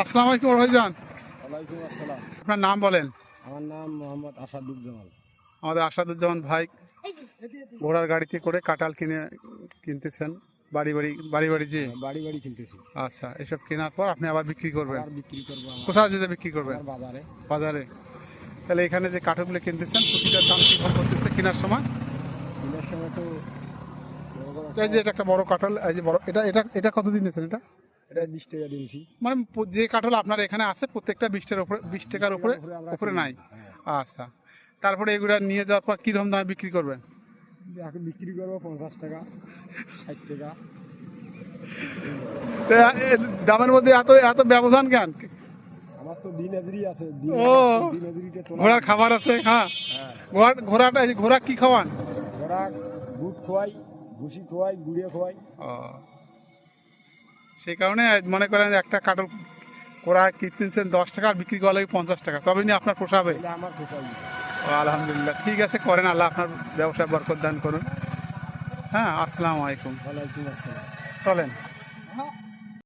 আসসালামু আলাইকুম ভাইজান ওয়ালাইকুম আসসালাম। আপনার নাম বলেন। আমার নাম মোহাম্মদ আসাদুজ্জামান। আমাদের আসাদুজ্জামান ভাই ঘোড়ার গাড়িতে করে কাঁঠাল কিনে কিনতেছেন। বাড়ি বাড়ি বাড়ি বাড়ি যে? বাড়ি বাড়ি কিনতেছি। আচ্ছা এসব কেনার পর আপনি আবার বিক্রি করবেন। বিক্রি করব আমার কোথায় যেতে বিক্রি করবেন? বাজারে। বাজারে। তাহলে এখানে যে কাঠগুলো কিনতেছেন প্রতিটার দাম কি করতেছে কেনার সময়? কিনার সময় তো এই যে এটা একটা বড় কাঁঠাল এই যে বড় এটা এটা এটা কত দিন নিয়েছেন এটা? এটা বিশ টাকা দিয়েছি। মানে যে কাঁঠাল আপনার এখানে আছে প্রত্যেকটা বিশ টাকার উপরে বিশ টাকার উপরে উপরে নাই। আচ্ছা। তারপরে এগুলা নিয়ে যাওয়ার পর কীরকম দামে বিক্রি করবেন? এখন বিক্রি করব পঞ্চাশ টাকা ষাট টাকা। দামের মধ্যে এত এত ব্যবধান কেন? আমার তো দিন হাজরি আছে দিন ও। ঘোড়ার খাবার আছে হ্যাঁ। হ্যাঁ। ঘোড়া ঘোড়াটা ঘোড়া কি খাওয়ান? ওরা গুড় খোয়াই ভুসি খোয়াই গুড়িয়ে খোয়াই। ও। সেই কারণে মনে করেন একটা কাটল কোরা সেন দশ টাকা আর বিক্রি করা লাগে পঞ্চাশ টাকা। তবে নিয়ে আপনার পোষাবে আমার আলহামদুলিল্লাহ। ঠিক আছে করেন আল্লাহ আপনার ব্যবসায় বরকত দান করুন। হ্যাঁ আসসালামু আলাইকুম। ওয়ালাইকুম আসসালাম। চলেন।